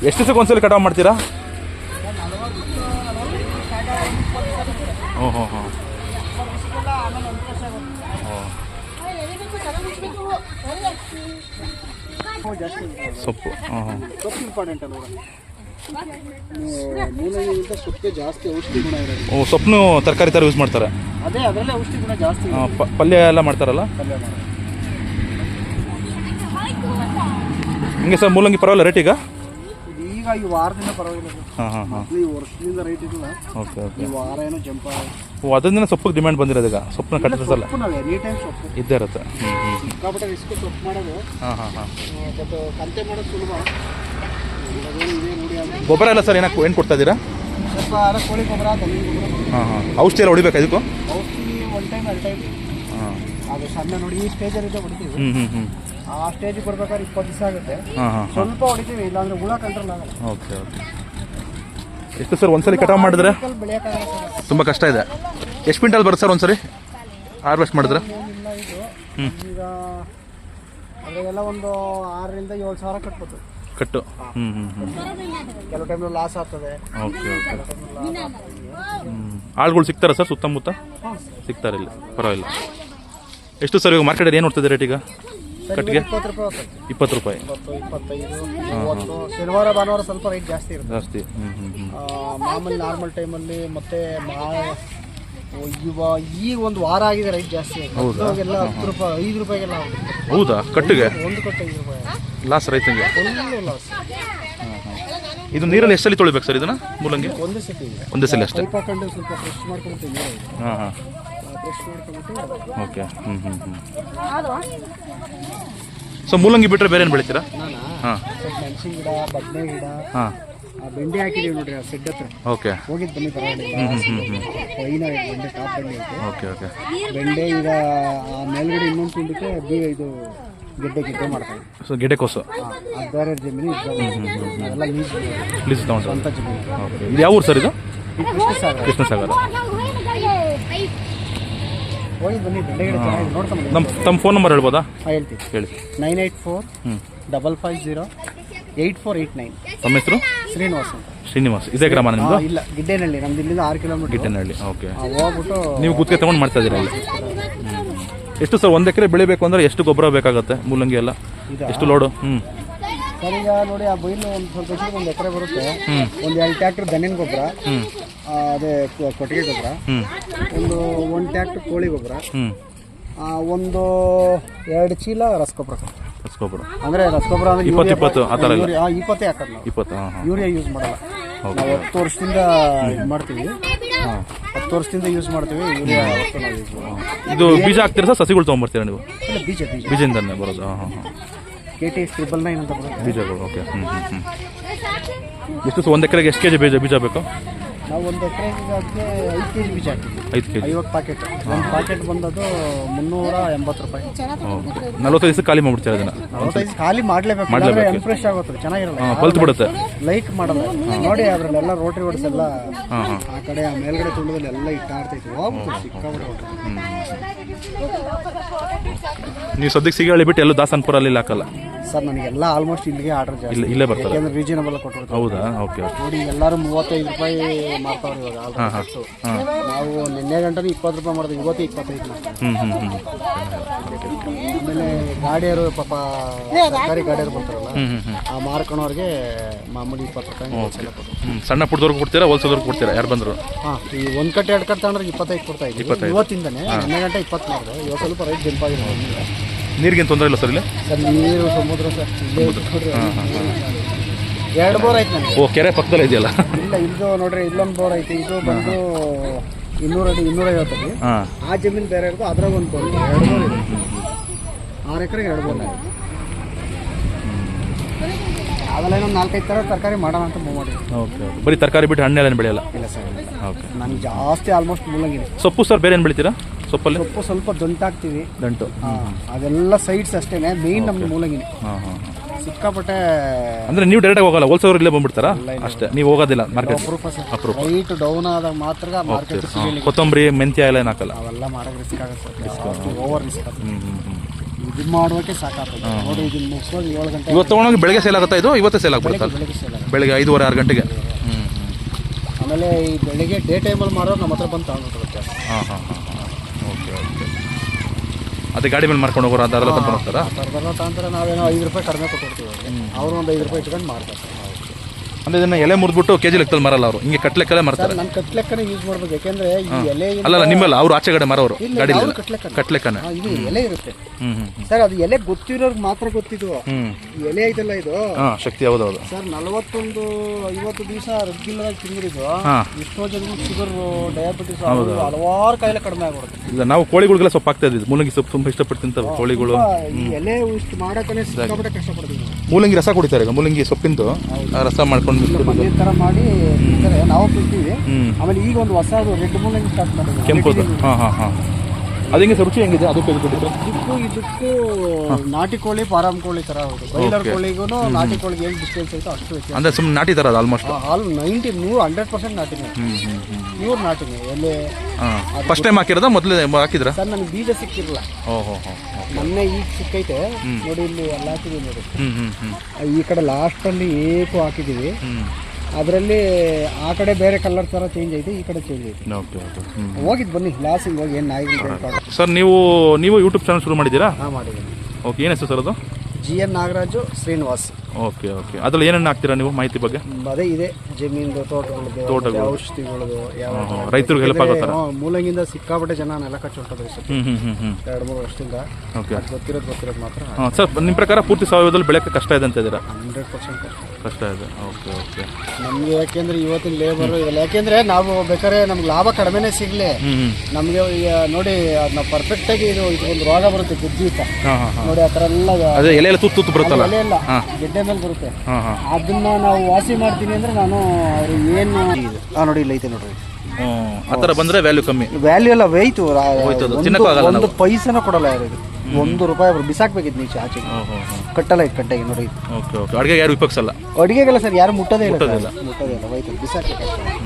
ಎಷ್ಟು ದಿವಸಕ್ಕೆ ಒಂದ್ಸಲ ಕಟಾವು ಮಾಡ್ತೀರಾ? ಹ್ಞೂ ಹ್ಞೂ ಹ್ಞೂ ಸೊಪ್ಪು ಹಾಂ ಸೊಪ್ಪು ಇಂಪಾರ್ಟೆಂಟ್ ಅಲ್ವ? ಮೂಲಂಗಿಗಿಂತ ಸೊಪ್ಪಿಗೆ ಜಾಸ್ತಿ ಔಷಧಿ ಗುಣ ಇರೋದು. ಓ ಸೊಪ್ಪು ತರಕಾರಿ ಥರ ಯೂಸ್ ಮಾಡ್ತಾರೆ. ಅದೇ ಅದರಲ್ಲೇ ಔಷಧಿ ಗುಣ ಜಾಸ್ತಿ ಆ, ಪಲ್ಯ ಎಲ್ಲ ಮಾಡ್ತಾರಲ್ಲ? ಪಲ್ಯ ಹಿಂಗೆ ಸರ್ ಮೂಲಂಗಿ ಪರವಾಗಿಲ್ಲ ರೇಟ್ ಈಗ? ಈಗ ಈ ವಾರದಿಂದ ಪರವಾಗಿಲ್ಲ. ಹಾಂ ಹಾಂ ಹಾಂ. ಮೊದ್ಲು ಈ ವರ್ಷದಿಂದ ರೈಟ್ ಇರಲಿಲ್ಲ ಓಕೆ ಓಕೆ ಈ ವಾರ ಏನೋ ಜಂಪ್ ಓ ಅದರಿಂದ ಸೊಪ್ಪಿಗೆ ಡಿಮ್ಯಾಂಡ್ ಬಂದಿರೋದು ಈಗ? ಸೊಪ್ಪನ್ನ ಕಟ್ಟಿಸಲ್ಲ ಸಲ ಸೊಪ್ಪು ನಾವು ಎನಿ ಟೈಮ್ ಸೊಪ್ಪು. ಇದ್ದೇ ಇರುತ್ತೆ. ಹ್ಞೂ ಹ್ಞೂ ಸಿಕ್ಕಾಪಟ್ಟೆ ರಿಸ್ಕ್ ಸೊಪ್ಪು ಮಾಡೋದು. ಹಾಂ ಹಾಂ ಹಾಂ. ಬಟ್ ಕಂತೆ ಮಾಡೋದು ಸುಲಭ. ಇವಾಗೇನು ಇದೆ ನೋಡಿ ಅಂದ್ರೆ ಗೊಬ್ಬರ ಎಲ್ಲ ಸರ್ ಏನಕ್ಕೆ ಏನು ಕೊಡ್ತಾ ಇದ್ದೀರಾ? ಸ್ವಲ್ಪ ಅರ ಕೋಳಿ ಗೊಬ್ಬರ ದನಿ ಗೊಬ್ಬರ ಹಾಂ ಹಾಂ. ಔಷಧಿ ಎಲ್ಲ ಹೊಡಿಬೇಕು ಇದಕ್ಕೂ? ಔಷಧಿ ಒನ್ ಟೈಮ್ ಎರಡು ಟೈಮ್ ಹಾಂ. ಅದು ಸಣ್ಣ ನೋಡಿ ಈ ಸ್ಟೇಜಲ್ಲಿ ಹೊಡಿತೀವಿ. ಹ್ಞೂ ಹ್ಞೂ ಹ್ಞೂ ಆ ಸ್ಟೇಜಿಗೆ ಬರ್ಬೇಕಾದ್ರೆ ಇಪ್ಪತ್ತು ದಿವಸ ಆಗುತ್ತೆ. ಹಾಂ ಹಾಂ ಹಾಂ. ಸ್ವಲ್ಪ ಹೊಡಿತೀವಿ ಇಲ್ಲಾಂದ್ರೆ ಹುಳ ಕಂಟ್ರೋಲ್ ಆಗಲ್ಲ. Okay okay. ಎಷ್ಟು ಸರ್ ಒಂದ್ಸಲಿ ಕಟಾವು ಮಾಡಿದ್ರೆ? ತುಂಬಾ ಬೆಳೆಯೋಕ್ಕಾಗಲ್ಲ ಸರ್. ತುಂಬ ಕಷ್ಟ ಇದೆ. ಎಷ್ಟು ಕ್ವಿಂಟಲ್ ಬರುತ್ತೆ ಸರ್ ಒಂದ್ಸರಿ? ಹಾರ್ವೆಸ್ಟ್ ಮಾಡಿದ್ರೆ? ಏನಿಲ್ಲ ಇದು. ಈಗ ಅದೆಲ್ಲ ಒಂದು ಆರರಿಂದ ಏಳು ಸಾವಿರ ಕಟ್ಬೋದು. ಕಟ್ಟು. ಹ್ಞೂ ಹ್ಞೂ ಹ್ಞೂ ಕೆಲವು ಟೈಮ್ ಲಾಸ್ ಆಗ್ತದೆ. Okay okay. ಹ್ಞೂ ಆಳುಗಳು ಸಿಗ್ತಾರಾ ಸರ್ ಸುತ್ತಮುತ್ತ? ಸಿಗ್ತಾರೆ ಇಲ್ಲಿ ಪರವಾಗಿಲ್ಲ. ಎಷ್ಟು ಸರ್ ಇವಾಗ ಮಾರ್ಕೆಟಲ್ಲಿ ಏನು ನೋಡ್ತಿದೆ ರೇಟ್ ಈಗ? ಕಟ್ಟಿಗೆ? ಇಪ್ಪತ್ತು ರೂಪಾಯಿ ಹೋಗ್ತದೆ ಇಪ್ಪತ್ತು ರೂಪಾಯಿ. ಇಪ್ಪತ್ತು ಇಪ್ಪತ್ತೈದು ಮೂವತ್ತು ಶನಿವಾರ ಭಾನುವಾರ ಸ್ವಲ್ಪ ರೈಟ್ ಜಾಸ್ತಿ ಇರುತ್ತೆ. ಜಾಸ್ತಿ. ಹ್ಞೂ ಹ್ಞೂ ಹ್ಞೂ ಆ, ಮಾಮೂಲಿ ನಾರ್ಮಲ್ ಟೈಮಲ್ಲಿ ಮತ್ತೆ ಮಾ ಇವ ಈಗ ಒಂದು ವಾರ ಆಗಿದೆ ರೈಟ್ ಜಾಸ್ತಿ. ಹೌದಾ? ಎಲ್ಲ ಹತ್ತು ರೂಪಾಯಿ ಐದು ರೂಪಾಯಿಗೆಲ್ಲ ಆಗುತ್ತೆ. ಹೌದಾ? ಕಟ್ಟಿಗೆ? ಒಂದು ಕೊಟ್ಟು ಐದು ರೂಪಾಯಿ ಲಾಸ್ ರೈತಂಗೆ? ಫುಲ್ಲು ಲಾಸ್ ಇದು ನೀರಲ್ಲಿ ಎಷ್ಟಲ್ಲಿ ತೊಳಿಬೇಕು ಸರ್ ಇದನ್ನ? ಮೂಲಂಗಿ? ಒಂದೇ ಸಲ ಇದೆ ಒಂದೇ ಸಲ ಅಷ್ಟೇ. ಸ್ವಲ್ಪ ಹಾಕೊಂಡು ಸ್ವಲ್ಪ ಫ್ರೆಶ್ ಮಾಡ್ಕೊಂಡು ಹಾಂ ಹಾಂ. ಓಕೆ. ಹ್ಞೂ ಹ್ಞೂ ಹ್ಞೂ ಸೊ ಮೂಲಂಗಿ ಬಿಟ್ಟರೆ ಬೇರೆ ಏನು ಬೆಳಿತೀರಾ? ನಾನಾ? ಹಾಂ. ಮೆಣಸಿನ ಗಿಡ ಬದನೆ ಗಿಡ ಹಾಂ. ಆ ಬೆಂಡೆ ಹಾಕಿದೀವಿ ನೋಡ್ರಿ ಆ ಸೆಡ್ ಹತ್ರ. ಓಕೆ. ಹೋಗಿದ್ದು ಬನ್ನಿ ಪರವಾಗಿಲ್ಲ. ಐನ ಬೆಂಡೆ ಟಾಪ್ ಬೆಂಡೆ ಐತೆ ಓಕೆ ಓಕೆ. ಬೆಂಡೆ ಈಗ ಆ ಮೇಲ್ಗಡೆ ಇನ್ನೊಂದು ತುಂಡಕ್ಕೆ ಬೀಗ ಇದು ಗೆಡ್ಡೆ ಗೆಡ್ಡೆ ಮಾಡ್ತಾರೆ. ಸೊ ಗೆಡ್ಡೆಕೋಸು ಅದು ಬೇರೆ ಜಮೀನು. ಅದೆಲ್ಲ ಲೀಸ್ ಪ್ಲೀಸ್ ತೊಗೊಂಡು ಸ್ವಂತ ಜಮೀನು. ಓಕೆ. ಇದು ಯಾವ ಊರು ಸರ್ ಇದು? ಕೃಷ್ಣ ಸಾಗರ ಕೃಷ್ಣ ಸಾಗರ ಹೋಗಿ ಬನ್ನಿ ಚೆನ್ನಾಗಿದೆ ನಮ್ಮ ತಮ್ಮ ಫೋನ್ ನಂಬರ್ ಹೇಳ್ಬೋದಾ? ಹಾಂ ಹೇಳಿ. ನೈನ್ ಏಯ್ಟ್ ಫೋರ್ ಹ್ಞೂ double five zero eight four eight nine. ತಮ್ಮ ಹೆಸರು? ಶ್ರೀನಿವಾಸ್ ಅಂತ. ಶ್ರೀನಿವಾಸ್. ಇದೇ ಗ್ರಾಮ ನಿಮ್ಮದು ಇಲ್ಲ ಗಿಡ್ಡೇನಹಳ್ಳಿ. ನಮ್ದು ಇಲ್ಲಿಂದ ಆರು ಕಿಲೋಮೀಟರ್. ಗಿಟ್ಟನಹಳ್ಳಿ ಓಕೆ. ಹೋಗ್ಬಿಟ್ಟು ನೀವು ಗುತ್ತಿಗೆ ತಗೊಂಡು ಮಾಡ್ತಾ ಇದ್ದೀರಾ ಇಲ್ಲಿ? ಎಷ್ಟು ಸರ್ ಒಂದು ಎಕರೆ ಬೆಳಿಬೇಕು ಅಂದರೆ ಎಷ್ಟು ಗೊಬ್ಬರ ಬೇಕಾಗುತ್ತೆ ಮೂಲಂಗಿ ಎಲ್ಲ? ಇದಾ? ಎಷ್ಟು ಲೋಡು? ಹ್ಞೂ ಸರ್ ಈಗ ನೋಡಿ ಆ ಬೈಲು ಒಂದು ಸ್ವಲ್ಪ ಒಂದು ಎಕರೆ ಬರುತ್ತೆ. ಒಂದು ಎರಡು ಟ್ಯಾಕ್ಟರ್ ಬೆನ್ನಿನ ಗೊಬ್ಬರ. ಅದೇ ಕೊ- ಕೊಟ್ಟಿಗೆ ಗೊಬ್ಬರ. ಒಂದು ಒಂದು ಟ್ಯಾಕ್ಟ್ ಕೋಳಿ ಗೊಬ್ಬರ. ಹ್ಞೂ ಆ, ಒಂದು ಎರಡು ಚೀಲ ರಸಗೊಬ್ಬರ ರಸಗೊಬ್ಬರ ಅಂದ್ರೆ ರಸಗೊಬ್ಬರ ಅಂದ್ರೆ ಇಪ್ಪತ್ತು, ಯೂರಿಯಾ- ಇಪ್ಪತ್ತು ಆ ಥರ ಇಲ್ಲ? ಯೂರಿಯಾ- ಆ, ಇಪ್ಪತ್ತೇ ಹಾಕೋದು ನಾವು. ಇಪ್ಪತ್ತು ಹಾಂ ಹಾಂ. ಯೂರಿಯಾ ಯೂಸ್ ಮಾಡಲ್ಲ. ನಾವು ಹತ್ತು ವರ್ಷದಿಂದ ಇದು ಮಾಡ್ತೀವಿ. ಹತ್ತು ವರ್ಷದಿಂದ ಯೂಸ್ ಮಾಡ್ತೀವಿ ಯೂರಿಯಾ ಯಾವತ್ತೂ ನಾವು ಯೂಸ್ ಮಾಡಲ್ಲ. ಇದು ಬೀಜ ಹಾಕ್ತೀರಾ ಸರ್ ಸಸಿಗಳು ತೊಗೊಂಬರ್ತೀರಾ ನೀವು? ಇಲ್ಲ ಬೀಜ ಬೀಜ. ಬೀಜದಿಂದನೇ ಬರೋದು ಹಾಂ ಹಾಂ ಹಾಂ. K T S triple nine ಅಂತ ಬರುತ್ತೆ. ಬೀಜಗಳು ಓಕೆ ಹ್ಞೂ ಹ್ಞೂ ಹ್ಞೂ ಎಷ್ಟು ಸರ್ ಒಂದು ಎಕರೆಗೆ ಎಷ್ಟು ಕೆ ಜಿ ಬೀಜ ಬೀಜ ಬೇಕು? ನಾವು ಒಂದು ಎಕರೆಗೆ ಅದಕ್ಕೆ ಐದು ಕೆ ಜಿ ಬೀಜ ಹಾಕಿದ್ವಿ. ಐದು ಕೆ ಜಿ ಐವತ್ತು ಪ್ಯಾಕೆಟ್ ಒಂದು ಪ್ಯಾಕೆಟ್ ಬಂದದ್ದು ಮುನ್ನೂರ ಎಂಬತ್ತು ರೂಪಾಯಿ. ಓಕೆ ನಲ್ವತ್ತೈದು ದಿವಸ ಖಾಲಿ ಅದನ್ನ ಅದನ್ನು ನಲವತ್ತೈದು ಖಾಲಿ ಮಾಡಲೇಬೇಕು. ಮಾಡ್ಲೇಬೇಕು. ಫ್ರೆಶ್ ಆಗುತ್ತೆ ಚೆನ್ನಾಗಿರಲ್ಲ. ಹಾಂ ಬಲ್ತು ಬಿಡುತ್ತೆ. ಲೈಕ್ ಮಾಡಲ್ಲ. ನೋಡಿ ಅದ್ರಲ್ಲೆಲ್ಲ ರೋಟ್ರಿ ಓಡಿಸ್ ಎಲ್ಲ ಹಾಂ ಹಾಂ. ಆ ಕಡೆ ಆ ಮೇಲ್ಗಡೆ ತುಂಡದಲ್ಲಿ ಎಲ್ಲ ಇಟ್ಟಾಡ್ತೈತಿ ಹೋಗ್ಬಿಟ್ಟು ಸಿಕ್ಕಾಬಿಟ್ಟು. ನೀವು ಸದ್ಯಕ್ಕೆ ಸಿಗಳಿ ಬಿಟ್ಟು ಎಲ್ಲೂ ದಾಸನ್ಪುರಲ್ಲಿ ಅಲ್ಲಿ ಹಾಕಲ್ಲ? ಸರ್ ನನಗೆಲ್ಲ ಆಲ್ಮೋಸ್ಟ್ ಇಲ್ಲಿಗೆ ಆರ್ಡರ್ ಜಾಸ್ತಿ. ಇಲ್ಲ ಇಲ್ಲೇ ಬರ್ತಾರೆ. ಯಾಕೆಂದ್ರೆ ರೀಸನಬಲ್ ಕೊಟ್ಬಿಡ್ತಾರೆ ಹೌದಾ? ಓಕೆ ಓಕೆ ನೋಡಿ ಎಲ್ಲರೂ ಮೂವತ್ತೈದು ರೂಪಾಯಿ ಮಾಡ್ತಾವ್ರೆ ಇವಾಗ ಆಲ್ಮೋಸ್ಟ್. ನಾವು ನಿನ್ನೆ ಗಂಟೆ ಇಪ್ಪತ್ತು ರೂಪಾಯಿ ಮಾಡಿದ್ವಿ ಇವತ್ತು ಇಪ್ಪತ್ತೈದು ಹ್ಞೂ ಹ್ಞೂ ಹ್ಞೂ ಆಮೇಲೆ ಗಾಡಿಯವರು ಪಾಪ ಸರ್ಕಾರಿ ಗಾಡಿಯರು ಬರ್ತಾರಲ್ಲ ಹ್ಞೂ ಹ್ಞೂ ಹ್ಞೂ ಆ ಮಾರ್ಕೊಳೋರಿಗೆ ಮಾಮೂಲಿ ಇಪ್ಪತ್ತು ರೂಪಾಯಿ ಹ್ಞೂ ಸಣ್ಣ ಪುಟ್ಟದವ್ರಿಗೆ ಕೊಡ್ತೀರಾ ಹೋಲ್ಸೋದವ್ರಿಗೆ ಕೊಡ್ತೀರಾ? ಯಾರು ಬಂದರು? ಹಾಂ ಈ ಒಂದು ಕಟ್ಟೆ ಎರಡು ಕಟ್ಟೆ ತಗೊಂಡ್ರೆ ಇಪ್ಪತ್ತೈದು ಕೊಡ್ತಾ ಇದ್ದೀವಿ. ಇವತ್ತಿಂದನೇ ಇವತ್ತಿಂದಾನೆ ನಿನ್ನೆ ಗಂಟೆ ಇಪ್ಪತ್ತು ಮಾಡಿದೆ ಇವತ್ತು ಸ್ವಲ್ಪ ರೈಟ್ ಜಂಪ್ ಆಗಿದೆ ನೀರಿಗೇನು ತೊಂದರೆ ಇಲ್ಲ ಸರ್ ಇಲ್ಲಿ? ಸರ್ ನೀರು ಸಮುದ್ರ ಸರ್. ಇಲ್ಲೇ ನೋಡ್ರಿ ಎರಡು ಬೋರ್ ಐತೆ ನನಗೆ ಓ ಕೆರೆ ಪಕ್ಕದಲ್ಲೇ ಇದೆಯಲ್ಲ? ಇಲ್ಲ ಇದು ನೋಡ್ರಿ ಇಲ್ಲೊಂದು ಬೋರ್ ಐತೆ. ಇದು ಬಂದು ಇನ್ನೂರ ಅಡಿ ಇನ್ನೂರೈವತ್ತು ಅಡಿ ಹಾಂ. ಆ ಜಮೀನು ಬೇರೆ ಇರೋದು ಅದ್ರಾಗ ಒಂದು ಬೋರ್ ಇದೆ. ಎರಡು ಬೋರ್ ಇದೆ. ಆರು ಎಕರೆಗೆ ಎರಡು ಬೋರ್ ಇದೆ. ಇನ್ನೊಂದು ನಾಲ್ಕೈದು ಥರ ತರಕಾರಿ ಮಾಡೋಣ ಅಂತ ಮೂವ್ ಮಾಡಿ ಓಕೆ ಓಕೆ. ಬರೀ ತರಕಾರಿ ಬಿಟ್ಟು ಹಣ್ಣೆಲ್ಲ ಬೆಳೆಯಲ್ಲ? ಇಲ್ಲ ಸರ್. ಓಕೆ. ನನಗೆ ಜಾಸ್ತಿ ಆಲ್ಮೋಸ್ಟ್ ಮೂಲಂಗಿ ಸೊಪ್ಪು ಸರ್ ಬೇರೆ ಏನು ಬೆಳಿತೀರಾ? ಸೊಪ್ಪಲ್ಲಿ? ಸೊಪ್ಪು ಸ್ವಲ್ಪ ದಂಟಾಕ್ತೀವಿ ದಂಟು. ಆ, ಅದೆಲ್ಲ ಸೈಡ್ಸ್ ಅಷ್ಟೇನೆ ಮೇನ್ ನಮ್ಮ ಮೂಲಂಗಿನ ಹಾಂ ಹಾಂ ಸಿಕ್ಕಾಪಟ್ಟೆ ಅಂದರೆ ನೀವು ಡೈರೆಕ್ಟ್ ಹೋಗಲ್ಲ ಹೋಲ್ಸೋರು ಇಲ್ಲೇ ಬಂದ್ಬಿಡ್ತಾರಾ? ಅಷ್ಟೇ. ನೀವು ಹೋಗೋದಿಲ್ಲ ಮಾರ್ಕೆಟ್ ಅಪರೂಪ ಸರ್. ಅಪರೂಪ ರೈಟ್ ಡೌನ್ ಆದಾಗ ಮಾತ್ರ ಮಾರ್ಕೆಟ್ ಕೊತ್ತಂಬರಿ ಮೆಂತ್ಯ ಎಲ್ಲ ಏನು ಹಾಕಲ್ಲ? ಅವೆಲ್ಲ ಮಾಡಕ್ಕೆ ರಿಸ್ಕ್ ಆಗುತ್ತೆ ಸರ್. ಓವರ್ ರಿಸ್ಕ್ ಹ್ಞೂ ಹ್ಞೂ ಹ್ಞೂ ಜಿಮ್ ಮಾಡೋಕೆ ಸಾಕಾಗ್ತದೆ. ನೋಡಿ ಇದನ್ನ ಏಳು ಗಂಟೆ ಇವತ್ತು ತೊಗೊಂಡೋಗಿ ಬೆಳಗ್ಗೆ ಸೇಲ್ ಆಗುತ್ತಾ ಇದು? ಇವತ್ತೇ ಸೇಲ್ ಆಗ್ಬಿಡುತ್ತೆ ಬೆಳಗ್ಗೆ ಸೇಲ್ ಆಗುತ್ತೆ. ಬೆಳಗ್ಗೆ ಐದುವರೆ ಆರು ಗಂಟೆಗೆ? ಆಮೇಲೆ ಈ ಬೆಳಿಗ್ಗೆ ಡೇ ಟೈಮಲ್ಲಿ ಮಾಡೋರು ನಮ್ಮ ಹತ್ರ ಬಂದು ತಗೊಂಡು ಹಾಂ ಹಾಂ ಹಾಂ. ಓಕೆ. ಅದೇ ಗಾಡಿ ಮೇಲೆ ಮಾಡ್ಕೊಂಡು ಹೋಗೋರು ಅದೆಲ್ಲ ತಗೊಂಡು ಹೋಗ್ತಾರಾ? ಆ ನಾವೇನೋ ಐದು ರೂಪಾಯಿ ಕಡಿಮೆ ಅವ್ರಿಗೆ. ಅವರು ಒಂದು ಐದು ರೂಪಾಯಿ ಇಟ್ಕೊಂಡು ಮಾಡ್ತಾರೆ ಅಂದರೆ ಇದನ್ನ ಎಲೆ ಮುರಿದ್ಬಿಟ್ಟು ಕೆ ಜಿ ಲೆಕ್ಕದಲ್ಲಿ ಮಾರಲ್ಲ ಅವರು. ಹಿಂಗೆ ಕಟ್ಲೆಕ್ಕಲ್ಲೇ ಮಾರ್ತಾರೆ. ನಾನು ಕಟ್ಲೆಕ್ಕನೇ ಯೂಸ್ ಮಾಡ್ಬೇಕು. ಯಾಕಂದ್ರೆ ಈ ಎಲೆ ಅಲ್ಲಲ್ಲ ನಿಮ್ಮಲ್ಲ ಅವ್ರು ಆಚೆ ಕಡೆ ಮಾರೋರು ಗಾಡಿ ಕಟ್ಲೆಕ್ಕನೆ? ಕಟ್ಲೆಕ್ಕನೆ. ಇದು ಎಲೆ ಇರುತ್ತೆ. ಸರ್ ಅದು ಎಲೆ ಗೊತ್ತಿರೋರ್ಗೆ ಮಾತ್ರ ಗೊತ್ತಿದ್ದು. ಎಲೆ ಐತಲ್ಲ ಇದು? ಶಕ್ತಿ ಹೌದೌದು. ಹೌದು ಸರ್ ನಲವತ್ತೊಂದು ಐವತ್ತು ದಿವಸ ರೆಗ್ಯುಲರ್ ತಿಂದಿದ್ದು. ಎಷ್ಟೋ ಜನಕ್ಕೆ ಶುಗರ್ ಡಯಾಬಿಟಿಸ್ ಹಲವಾರು ಕಾಯಿಲೆ ಕಡಿಮೆ ಆಗ್ಬಿಡುತ್ತೆ. ಇಲ್ಲ ನಾವು ಕೋಳಿಗಳಿಗೆಲ್ಲ ಸೊಪ್ಪು ಹಾಕ್ತಾ ಇದ್ವಿ. ಮೂಲಂಗಿ ಸೊಪ್ಪು ತುಂಬ ಇಷ್ಟಪಟ್ಟು ತಿಂತವೆ ಕೋಳಿಗಳು. ಎಲೆ ಇಷ್ಟು ಮಾಡಕ್ಕೆ ಸಿಕ್ಕಾಪಟ್ಟೆ ಕಷ್ಟಪಡ್ತೀವಿ. ಮೂಲಂಗಿ ರಸ ಕುಡಿತಾರೆ ಈಗ ಮೂಲಂಗಿ ಸೊಪ್ಪಿಂದು. ಆ ರಸ ಮಾಡ್ಕೊಂಡು ಬಿಟ್ಟು ಈ ಥರ ಮಾಡಿ ನಾವು ತಿಂತೀವಿ. ಆಮೇಲೆ ಈಗ ಒಂದು ಹೊಸ ರೆಡ್ ಮೂಲಂಗಿ ಸ್ಟಾರ್ಟ್ ಮಾಡಿದ್ವಿ. ಕೆಂಪುದು. ಹಾಂ ಹಾಂ ಹಾಂ. ಅದು ಹೆಂಗೆ ಸರ್ ರುಚಿ ಹೆಂಗಿದೆ? ಅದಕ್ಕೆ ಇದಕ್ಕೂ ಇದಕ್ಕೂ ನಾಟಿ ಕೋಳಿ ಫಾರಂ ಕೋಳಿ ತರ ಹೌದು. ಬೈಲರ್ ಕೋಳಿಗೂ ನಾಟಿ ಕೋಳಿಗೆ ಏನು ಡಿಸ್ಟೆನ್ಸ್ ಐತೋ ಅಷ್ಟು ವ್ಯತ್ಯಾಸ. ಅಂದರೆ ಸುಮ್ಮನೆ ನಾಟಿ ತರ ಅದು ಆಲ್ಮೋಸ್ಟ್ ಆಲ್ ನೈಂಟಿ ನೂರು ಹಂಡ್ರೆಡ್ ಪರ್ಸೆಂಟ್ ನಾಟಿನೇ ಹ್ಞೂ ಪ್ಯೂರ್ ನಾಟಿನೇ ಎಲ್ಲಿ ಹಾಂ. ಫಸ್ಟ್ ಟೈಮ್ ಹಾಕಿರೋದಾ ಮೊದಲೇ ಹಾಕಿದ್ರ? ಸರ್ ನನಗೆ ಬೀಜ ಸಿಕ್ಕಿರಲ್ಲ ಓಹೋ ಹೋ ಹೋ ಮೊನ್ನೆ ಈಗ ಸಿಕ್ಕೈತೆ. ನೋಡಿ ಇಲ್ಲಿ ಎಲ್ಲ ಹಾಕಿದೀವಿ ನೋಡಿ. ಹ್ಞೂ ಹ್ಞೂ ಹ್ಞೂ ಈ ಕಡೆ ಲಾಸ್ಟಲ್ಲಿ ಏಕು ಹಾಕಿದ್ದೀವಿ ಹ್ಞೂ ಅದರಲ್ಲಿ ಆ ಕಡೆ ಬೇರೆ ಕಲರ್ ಥರ ಚೇಂಜ್ ಐತೆ ಈ ಕಡೆ ಚೇಂಜ್ ಐತೆ. ಓಕೆ ಓಕೆ ಹೋಗಿದ್ದು ಬನ್ನಿ ಲಾಸಿಂಗ್ ಹೋಗಿ ಏನು ನಾಯಿ ಸರ್ ನೀವು ನೀವು ಯೂಟ್ಯೂಬ್ ಚಾನಲ್ ಶುರು ಮಾಡಿದ್ದೀರಾ? ಹಾಂ ಮಾಡಿದ್ದೀನಿ. ಓಕೆ ಏನು ಹೆಸರು ಸರ್ ಅದು? G N Nagaraju Srinivas. Okay okay ಅದ್ರಲ್ಲಿ ಏನೇನು ಹಾಕ್ತೀರಾ ನೀವು? ಮಾಹಿತಿ ಬಗ್ಗೆ? ಅದೇ ಇದೆ. ಜಮೀನ್ದು ತೋಟಗಳದ್ದು ತೋಟಗಳು. ಔಷಧಿಗಳು ಯಾವ ಹ್ಮ್, ರೈತರಿಗೆ ಹೆಲ್ಪ್ ಆಗೋ ಥರ ಹ್ಮ್, ಮೂಲಂಗಿಂದ ಸಿಕ್ಕಾಪಟ್ಟೆ ಜನ ನೆಲ ಕಚ್ಚೊಂಟದ ಹ್ಞೂ ಹ್ಞೂ ಹ್ಞೂ ಹ್ಞೂ ಎರಡು ಮೂರು ವರ್ಷದಿಂದ. ಓಕೆ ಅದು ಗೊತ್ತಿರೋದು ಗೊತ್ತಿರೋದು ಮಾತ್ರ. ಹಾಂ ಸರ್ ನಿಮ್ಮ ಪ್ರಕಾರ ಪೂರ್ತಿ ಸಾವಯವದಲ್ಲಿ ಬೆಳೆಯೋಕ್ಕೆ ಕಷ್ಟ ಇದೆ ಅಂತ ಇದ್ದೀರಾ? ಹಂಡ್ರೆಡ್ ಪರ್ಸೆಂಟ್ ಕಷ್ಟ. ಇದೆ. ಓಕೆ ಓಕೆ ನಮ್ಗೆ ಯಾಕೆಂದ್ರೆ ಇವತ್ತಿನ ಲೇಬರ್ ಇದೆಲ್ಲ ಯಾಕೆಂದ್ರೆ ನಾವು ಬೇಕಾದ್ರೆ ನಮ್ಗೆ ಲಾಭ ಕಡಿಮೆನೇ ಸಿಗ್ಲಿ. ಹ್ಞೂ ಹ್ಞೂ ನಮಗೆ ನೋಡಿ ಅದನ್ನ ಪರ್ಫೆಕ್ಟ್ ಆಗಿ ಇದು ಒಂದು ರೋಗ ಬರುತ್ತೆ ಗುದ್ದಿ ಅಂತ ಹಾಂ ನೋಡಿ ಆ ಥರ ಎಲ್ಲ ಅದೇ ಎಲೆ ಎಲ್ಲ ತುತ್ತು ತುತ್ತು ಬರುತ್ತಲ್ಲ? ಎಲೆ ಇಲ್ಲ ಹಾಂ. ಗೆಡ್ಡೆ ಮೇಲೆ ಬರುತ್ತೆ. ಹಾಂ ಹಾಂ. ಅದನ್ನ ನಾವು ವಾಸಿ ಮಾಡ್ತೀನಿ ಅಂದ್ರೆ ನಾನು ಏನು ಹಾಂ ನೋಡಿ ಇಲ್ಲ ಐತೆ ನೋಡ್ರಿ. ಆ ಥರ ಬಂದರೆ ವ್ಯಾಲ್ಯೂ ಕಮ್ಮಿ. ವ್ಯಾಲ್ಯೂ ಎಲ್ಲ ವೇಯ್ತು ಹೋಯ್ತು ಅದು. ಒಂದು- ಪೈಸನ ಕೊಡಲ್ಲ ಯಾರು ಇದು. ಒಂದು ರೂಪಾಯಿ ಅವ್ರು ಬಿಸಾಕ್ಬೇಕಿತ್ತು ನೀಚೆ ಆಚೆ. ಕಟ್ಟಲ್ಲ ಇದು ಕಟ್ಟೆಗೆ ನೋಡಿ. Okay okay. ಅಡುಗೆ ಯಾರು ಉಪಯೋಗಿಸಲ್ಲ ಅಡಿಗೆಗೆಲ್ಲ ಸರ್ ಯಾರು ಮುಟ್ಟೋದೇ ಇಲ್ಲ ಮುಟ್ಟೋದಿಲ್ಲ. ಸರ್. ಮುಟ್ಟೋದೇ ಇಲ್ಲ ಹೋಯ್ತು. ಬಿಸಾಕ್ಬೇಕು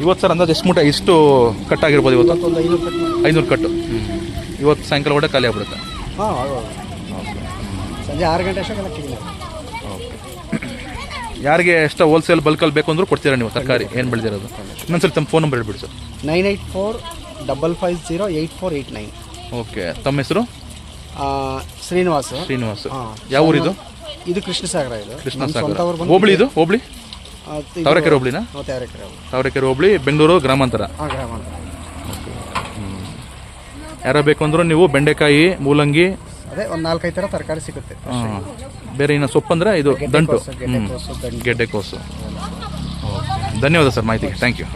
ಇವತ್ತು ಸರ್ ಅಂದಾಜು ಎಷ್ಟು ಮೂಟೆ ಕಟ್ ಕಟ್ಟಾಗಿರ್ಬೋದು ಇವತ್ತು? ಒಂದು ಐನೂರು ಕಟ್ ಮಾಡಿ ಐನೂರು ಕಟ್ಟು. ಇವತ್ತು ಸಾಯಂಕಾಲ ಒಡೆ ಖಾಲಿ ಆಗ್ಬಿಡುತ್ತೆ. ಹಾಂ ಸಂಜೆ ಆರು ಗಂಟೆ ಅಷ್ಟೊಂದು ಓಕೆ. ಯಾರಿಗೆ ಎಷ್ಟು ಹೋಲ್ಸೇಲ್ ಬಲ್ಕಲ್ಲಿ ಬೇಕು ಅಂದ್ರೂ ಕೊಡ್ತೀರಾ ನೀವು ತರಕಾರಿ? ಏನು ಬೆಳೆದಿರೋದು? ಇನ್ನೊಂದ್ಸರಿ ತಮ್ಮ ಫೋನ್ ನಂಬರ್ ಹೇಳ್ಬಿಡಿ sir nine eight four double five zero eight four eight nine. Okay. ತಮ್ಮ ಹೆಸರು? ಶ್ರೀನಿವಾಸ್. ಶ್ರೀನಿವಾಸ್. ಹಾ. ಯಾವ ಊರಿದು? ಇದು ಕೃಷ್ಣಸಾಗರ ಇದು. ಕೃಷ್ಣ ನಮ್ಮ ಸಾಗರ ಸ್ವಂತ ಬಂದು ಹೋಬಳಿ ಇದು? ಹೋಬಳಿ? ಆ, ತಾವರೆಕೆರೆ ಹೋಬಳಿನಾ? ನಾವು ತಯಾರಿಕೆರೆ ಅವರು ತಾವರೆಕೆರೆ ಹೋಬಳಿ ಬೆಂಗಳೂರು ಗ್ರಾಮಾಂತರ. ಗ್ರಾಮ ಅಂತ. ಯಾರೋ ಬೇಕು ಅಂದ್ರೂ ನೀವು ಬೆಂಡೆಕಾಯಿ ಮೂಲಂಗಿ. ಅದೇ ಒಂದು ನಾಲ್ಕೈದು ಥರ ತರಕಾರಿ ಸಿಗುತ್ತೆ. ಬೇರೆ ಬೇರೆ ಸೊಪ್ಪು ಸೊಪ್ಪಂದ್ರೆ ಇದು ದಂಟು. ಗೆಡ್ಡೆಕೋಸು, ಧನ್ಯವಾದ ಸರ್ ಮಾಹಿತಿಗೆ. Thank you